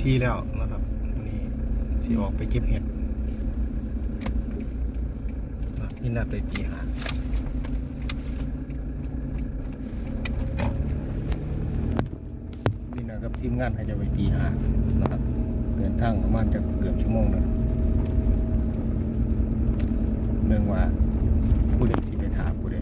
ซีแล้วนะครับนนี้สิออกไปเก็บเห็ดนะพี่นัดไปตีหาพี่นัดกับทีมงานให้จะไปตีหานะครับเดินทางประมาณจะเกือบชั่วโมงเลยเนื่องว่าผู้ใดสิไปถามผู้ใด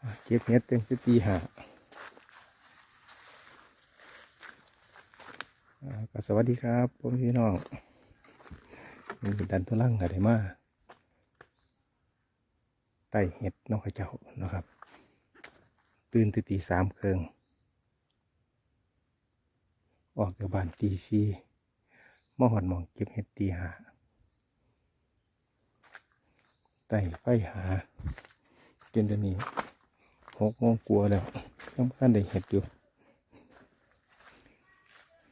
อะ เก็บเห็ดเต็มที่ตีหา่าก็สวัสดีครับผมพี่น้องมีดันทุลังกันได้มาไต่เห็ดน้องขาเจ้านะครับ ตื่นตีตีสามเครื่องออกจากบ้านตีสี่มาหอนมองเก็บเห็ดตีหาไต่ไฟหาจนเดี๋ยวนี้ หกโมงกลัวแล้วยังท่านได้เห็ดอยู่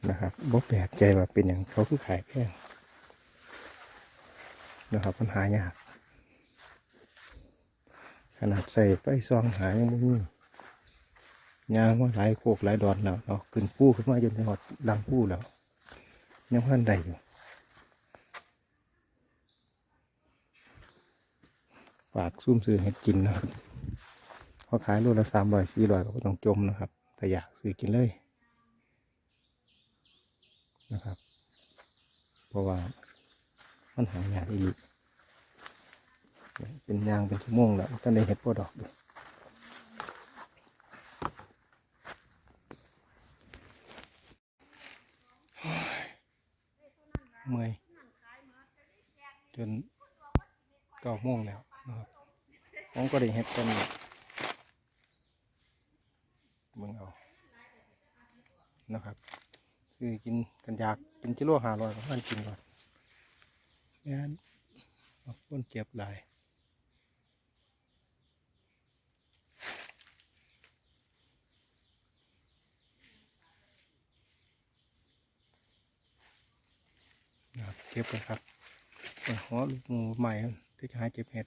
นะครับบ่แปลกใจว่าเป็นอย่างเขาคือขายแพงนะครับปัญหายากขนาดใส่ไปซองหายังไม่มียางว่าหลายโคกหลายดอนแล้วเนาะขึ้นปูขึ้นมาจนถึงหอดลังปูแล้วยังท่านได้อยู่ฝากซุ่มซื้อเห็ดกินนะครับ พอขายโลละสามร้อยสี่ร้อยก็ต้องจมนะครับ แต่อยากซื้อกินเลยนะครับ เพราะว่ามันหายากอีหลีเป็นยางเป็นชั่วโมงแล้วก็ได้เห็ดพวดอกอยู่เมื่อยจนเก้าโมงแล้วนะครับผมก็ได้เห็ดกันเบิ่ งเอานะครับ คือกินกันอยากกินกิโลห้าร้อยก็มันกินก่อนงานเอาพ้นเจ็บหลายนะครับเก็บเลยครับไปหัวลูกหมูใหม่ที่จะหาเก็บเห็ด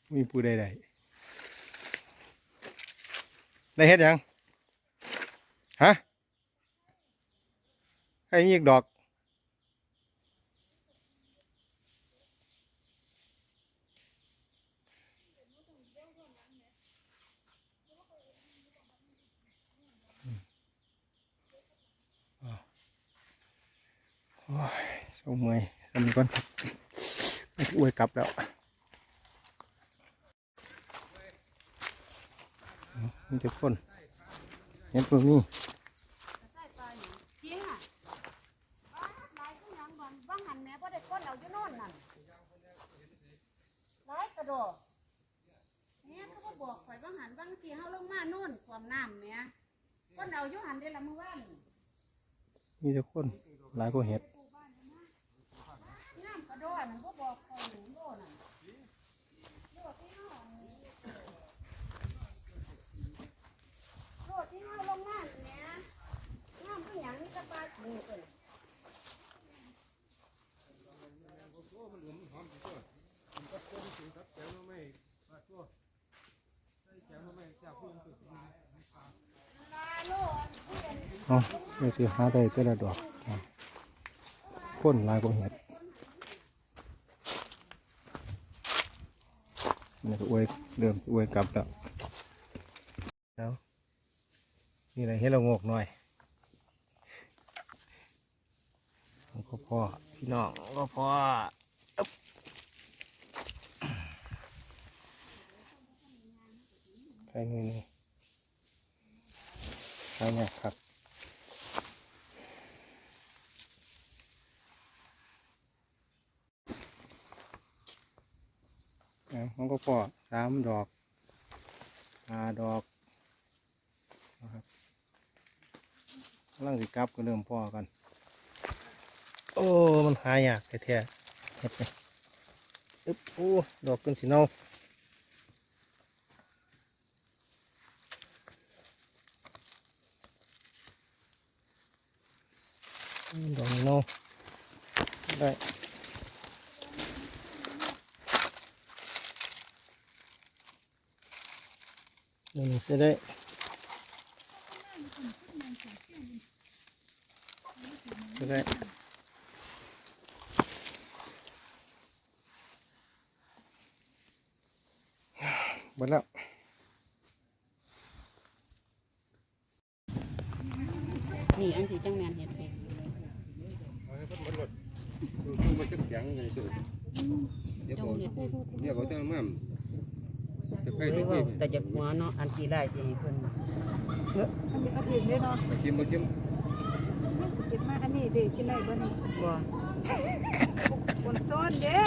ไม่มีผู้ใดๆ ได้เฮ็ดยังฮะให้มีอีกดอกอ้าวโอ้ยสงเมอยสำนีก่อนครับอวยกลับแล้วเอา มีแต่คนเห็นพวกนี้ใส่ปลาหนิจริงอะปลาหลายขึ้นยังบ่อนว่างหันแม่บ่ได้ก้นเอาอยู่โน่นนั่นหลายกระโดดแม่ก็บ่บอกข่อยว่างหันว่างที่เฮาลงมาโน่นความน้ำแม่ก้นเอาอยู่หันได้ละมื้อวานมีแต่คนหลายกว่าเห็ดน้ำกระโดดนั่นบ่บอกข่อยหนูโน่นน่ะโดดที่เฮาโดดที่เฮาลงมาแม่น้ำคือหยังมีแต่ปลาถูกเพิ่น เอ๋อไม่สิหาได้แต่ละดอกอ่นลายกว่าเห็ดนี่ก็อวยเริ่มอวยกลับแล้วแล้วนี่แหละเห็ดเรางกหน่อยของพ่อพ่อพี่น้องก็พ่อ อึ๊บใครนี่นี่ใครเนี่ยครับเอาของก็พอสามดอกห้าดอกนะครับกำลังสิกลับก็เริ่มพอกัน โอ้ มันหายากแท้ๆเฮ็ดไหมอึ๊บโอ้ ดอกขึ้นสีเนา Đây. Rồi mình sẽ đấy. Đây. Bật lặng. Thì anh thì trong màn hiện มันจะแข็งไงจุดเดี๋ยวจับงอกเห็ดเป็นเดี๋ยวเขาจะมั่มจะไปเฮ้ทุยกว่าที่แต่จากหัวเนาะอันกี่ไร่สิให้เพิ่นอันนี้ก็ถึงได้เนาะมาชิมมาชิมกินมากอันนี้เด็กกินได้บ่นี่บ่คนซ้อนเด้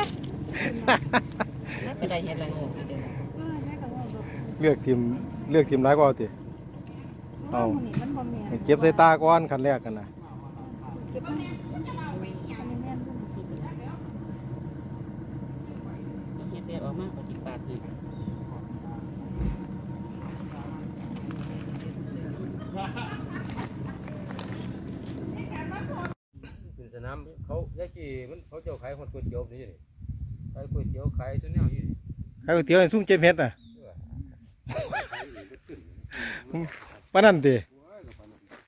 น่าจะได้เฮ็ดละโงกอยู่เด้อเออแม่ก็ว่าแบบเลือกทีมเลือกทีมร้ายกว่าเอาติเอานี่มันบ่แม่นให้เก็บใส่ตาก้อนคันแรกกันนะเก็บมันอันนี้แม่นบ่ เฮ็ดแบบออก มาก็สิปาดให้เป็นสนามเขาแยกกี่มันเขาเจ้าขายคนก๋วยเตี๋ยวนี่นี่ขายก๋วยเตี๋ยวขายสุดแนวอยู่นี่ให้ก๋วยเตี๋ยวให้ซุ่มเจ็บเฮ็ดน่ะเออขายอีกก็ขึ้นปานนั้นติเ